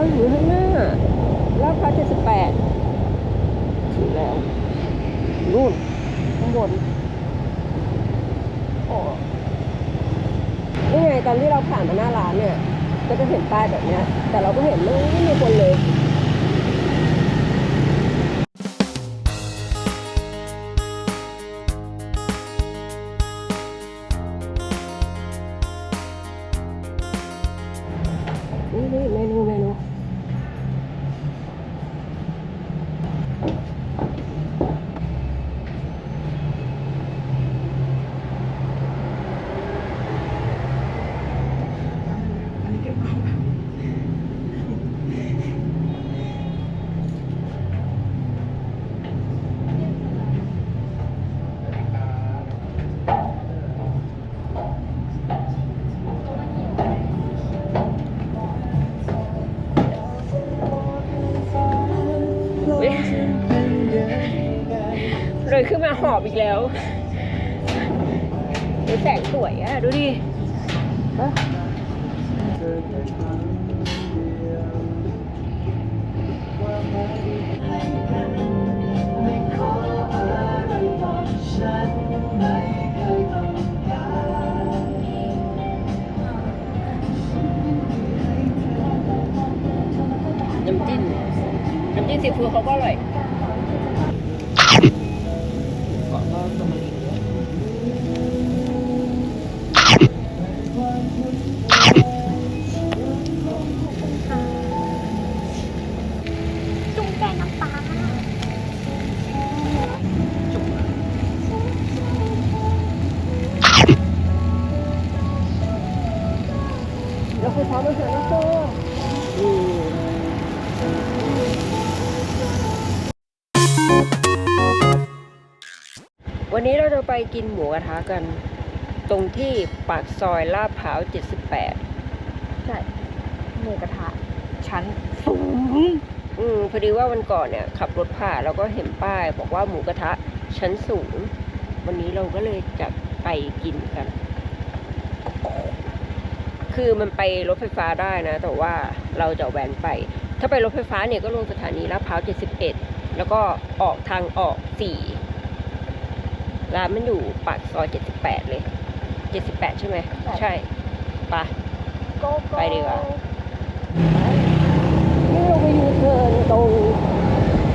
เราอยู่ข้างหน้าลาดพร้าวเจ็ดสิบแปดถึงแล้วนู่นข้างบนโอ้นี่ไงตอนที่เราผ่านมาหน้าร้านเนี่ย ก็จะเห็นป้ายแบบเนี้ย แต่เราก็เห็นไม่ไม่มีคนเลย อีกแล้วดูแสงสวยอะ ดูดิยน้ำจิ้มน้ำจิ้มซีฟู้ดเขาก็อร่อย วันนี้เราจะไปกินหมูกระทะกัน ตรงที่ปากซอยลาดพร้าว 78 ใช่ หมูกระทะ ชั้นสูง อืมพอดีว่าวันก่อนเนี่ย ขับรถผ่านแล้วก็เห็นป้าย บอกว่าหมูกระทะชั้นสูง วันนี้เราก็เลยจะไปกินกัน คือมันไปรถไฟฟ้าได้นะ แต่ว่าเราจะแวนไป ถ้าไปรถไฟฟ้าเนี่ยก็ลงสถานีลาดพร้าว 71 แล้วก็ออกทางออก 4 ร้านมันอยู่ปากซอย78เลย78ใช่ไหมใช่ไปะโก้โก้ไปดีกว่านี่เราไปยูเทิร์นตรง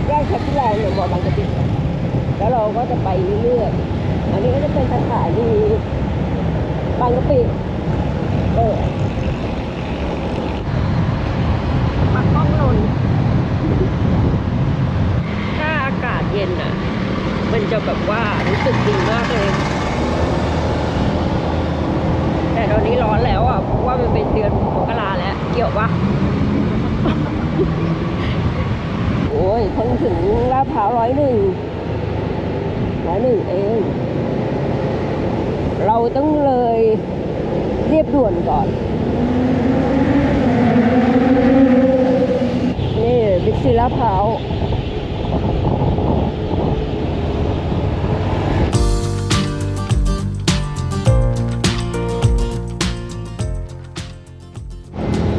แยกแคปแลนด์หรือบอบางกะปิแล้วเราก็จะไปเรื่อยๆ อันนี้ก็จะเป็นสถานีบางกะปิเออ ปักป้องนนท์ ถ้าอากาศเย็นอะ มันจะแบบว่ารู้สึกดีมากเลย แต่ตอนนี้ร้อนแล้วอะ เพราะว่ามันเป็นเดือนมกราแล้ว เกี่ยวปะ โอ้ยเพิ่ง ถึงลาดพร้าวร้อยหนึ่งร้อยหนึ่งเอง เราต้องเลยเรียบด่วนก่อน นี่บิ๊กซีลาดพร้าว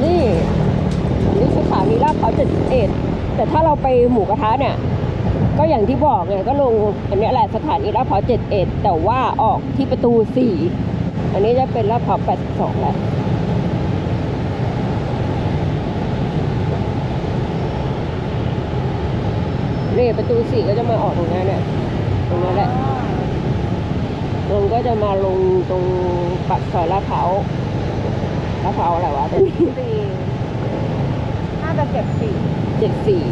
นี่นี่สานีลาดพร้าว71 แต่ถ้าเราไปหมูกระทะเนี่ย ก็อย่างที่บอกไงก็ลงอันนี้แหละสถานีลาดพร้าว71 แต่ว่าออกที่ประตู 4 อันนี้จะเป็นลาดพร้าว82แหล้วนี่ประตู4ก็จะมาออกตรงนั้นเนี่ยตรงนั้นแหละลงก็จะมาลงตรงปากซอยลาดพร้าวลาดพร้าวอะไรวะตรงนี้สี่น่าจะเก็บสี่ เจ็ดสี่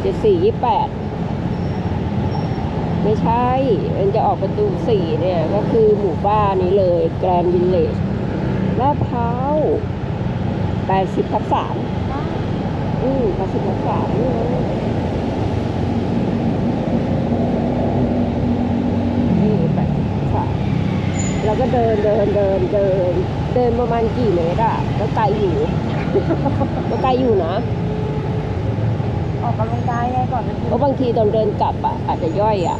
เจ็ดสี่ยี่แปดไม่ใช่ มันจะออกประตูสี่เนี่ย ก็คือหมู่บ้านนี้เลย แกรนด์วิลเลจลาดพร้าวแปดสิบทับสามอืมแปดสิบทับสามนี่แปดสิบทับสามแล้วก็เดินเดินเดินเดิน เดินประมาณกี่เมตรอะก็ไกลอยู่ ก็ไกลอยู่นะ ออกกำลังกายไงก่อนจะเพราะบางทีตอนเดินกลับอะอาจจะย่อยอะ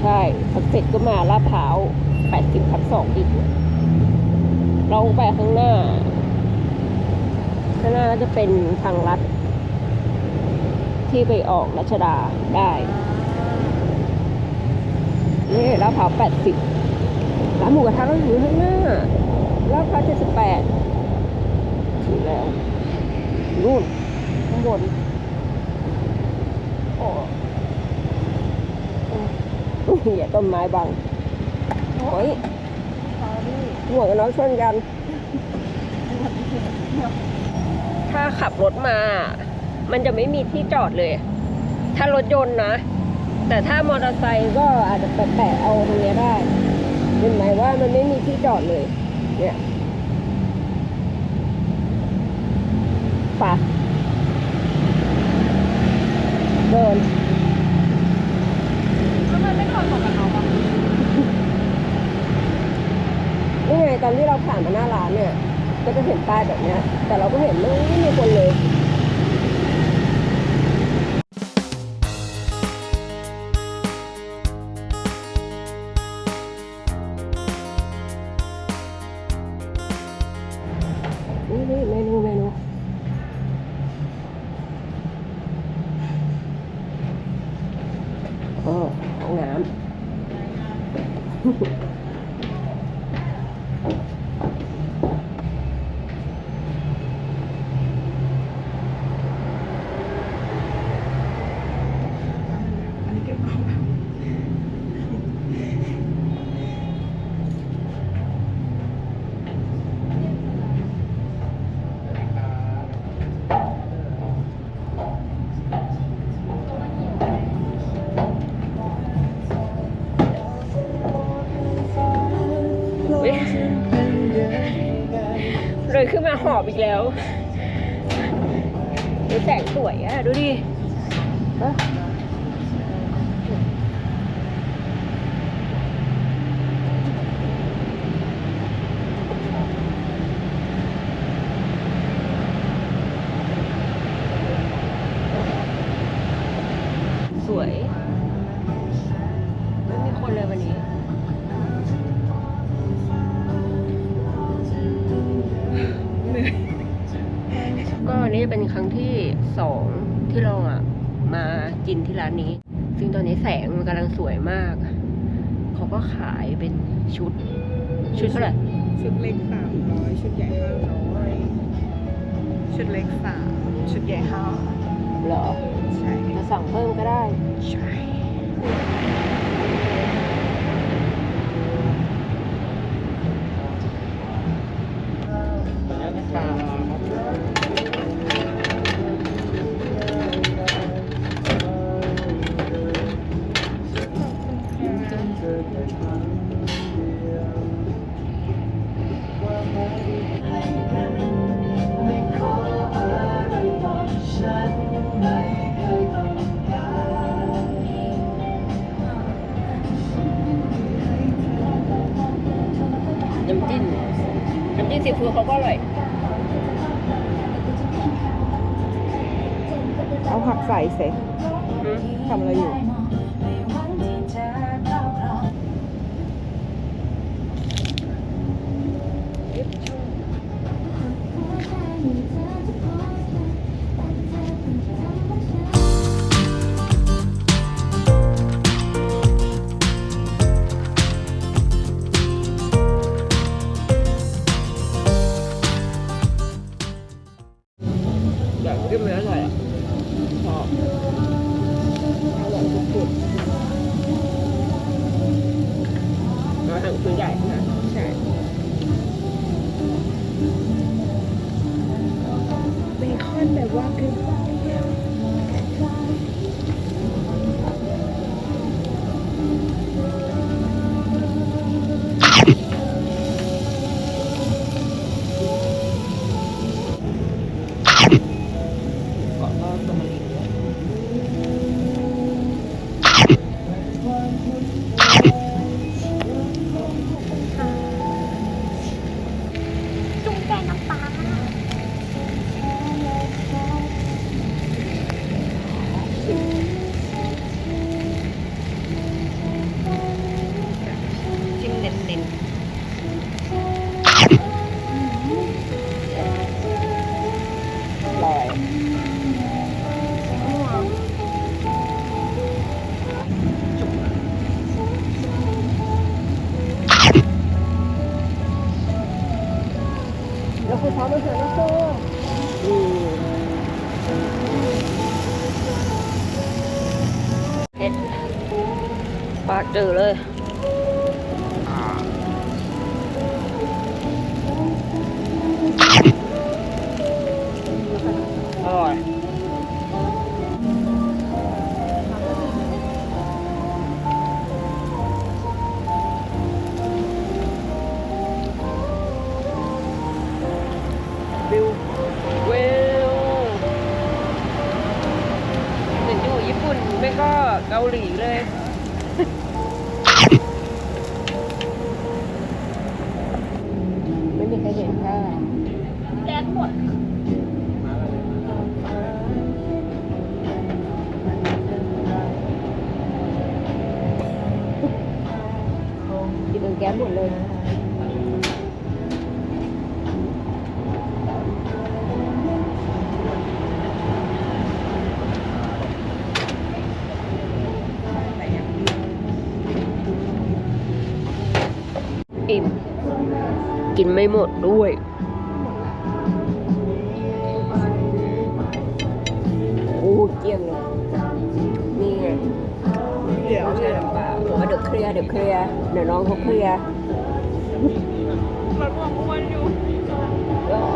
ใช่พอเสร็จก็มาลาดพร้าวแปดสิบทับสองอีกลองไปข้างหน้า ข้างหน้าก็จะเป็นทางลัด ที่ไปออกรัชดาได้นี่ลาดพร้าวแปดสิบร้านหมูกระทะก็อยู่ข้างหน้า ลาดพร้าวเจ็ดสิบแปดถึงแล้วนู่นข้างบนโอ้อุ้ยต้นไม้บังโอ้ยหมวกกันน็อกชนกัน ถ้าขับรถมา มันจะไม่มีที่จอดเลย ถ้ารถยนต์นะ แต่ถ้ามอเตอร์ไซค์ก็อาจจะแปะๆเอาตรงเนี้ได้เห็นไหมว่ามันไม่มีที่จอดเลย เนี่ยไป่ะเดินทำไมไม่ถอดหมวกกันน็อกอะนี่ไงตอนที่เราผ่านมาหน้าร้านเนี่ย ก็จะเห็นป้ายแบบเนี้ย แต่เราก็เห็นไม่ไม่มีคนเลย นี่นี่เมนูเมนูเออห้องน้ำ อีกแล้วดูแสงสวยอะดูดิ ก็อันนี้เป็นครั้งที่สองที่เราอะมากินที่ร้านนี้ ซึ่งตอนนี้แสงมันกำลังสวยมาก เขาก็ขายเป็นชุด ชุดเท่าไหร่ชุดเล็กสามร้อยชุดใหญ่ห้าร้อยชุดเล็กสามชุดใหญ่ห้าเหรอ ใช่จะสั่งเพิ่มก็ได้ ใช่น้ น้ำจิ้มซีฟู้ดเขาก็อร่อย เอาผักใส่เสร็จทำอะไรอยู่ เบค กินไม่หมดด้วย โอ้เกลี้ยงเลย นี่ไงเดี๋ยวน้องชาน้ำเปล่าบอกว่าเดี๋ยวเคลียร์เดี๋ยวเคลียร์เดี๋ยวน้องเขาเคลียร์มันอ้วนอยู่เหรอ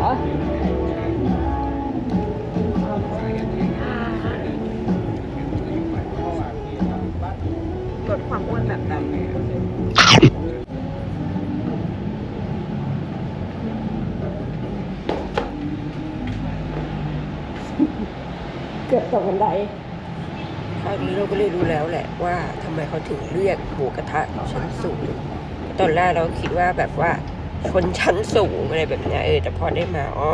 เกือบตกบันไดคราวนี้เราก็เลยรู้แล้วแหละว่าทำไมเขาถึงเรียกหมูกระทะชั้นสูง ตอนแรกเราคิดว่าแบบว่าชนชั้นสูงอะไรแบบเนี้ยเออแต่พอได้มาอ๋อ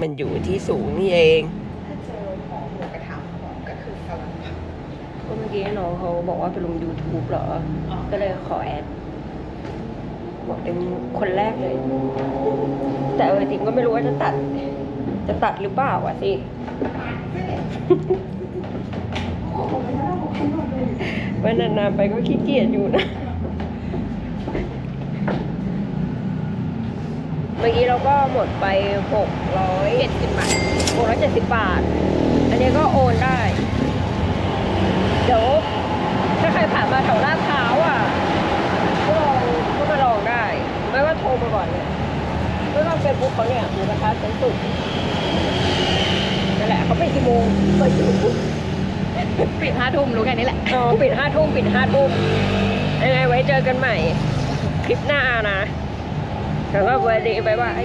มันอยู่ที่สูงนี่เองถ้าเจอของหมูกระทะของก็คือสลัดผักก็เมื่อกี้น้องเขาบอกว่าไปลง YouTube เหรอ ก็เลยขอแอดบอกเป็นคนแรกเลย แต่เออจริงก็ไม่รู้ว่าจะตัด จะตัดหรือเปล่าวะสิ ว่านานๆไปก็ขี้เกียจอยู่นะ เมื่อกี้เราก็หมดไปหกร้อยเจ็ดสิบบาทหกร้อยเจ็ดสิบบาท อันนี้ก็โอนได้ เดี๋ยว ถ้าใครผ่านมาแถวลาดพร้าวอะก็ลองก็มาลองได้ ไม่ว่าโทรมาก่อนเลยไม่ว่าเฟซบุ๊กเขาเนี่ยหมูกระทะชั้นสุด เขาไปดกี่โมงเปิดกี่โมงปิดห้าทุ่มรู้แค่นี้แหละ อ๋อปิดห้าทุ่มปิดห้าทุ่มยังไงไว้เจอกันใหม่ คลิปหน้านะสำหรับวันนี้บ๊ายบาย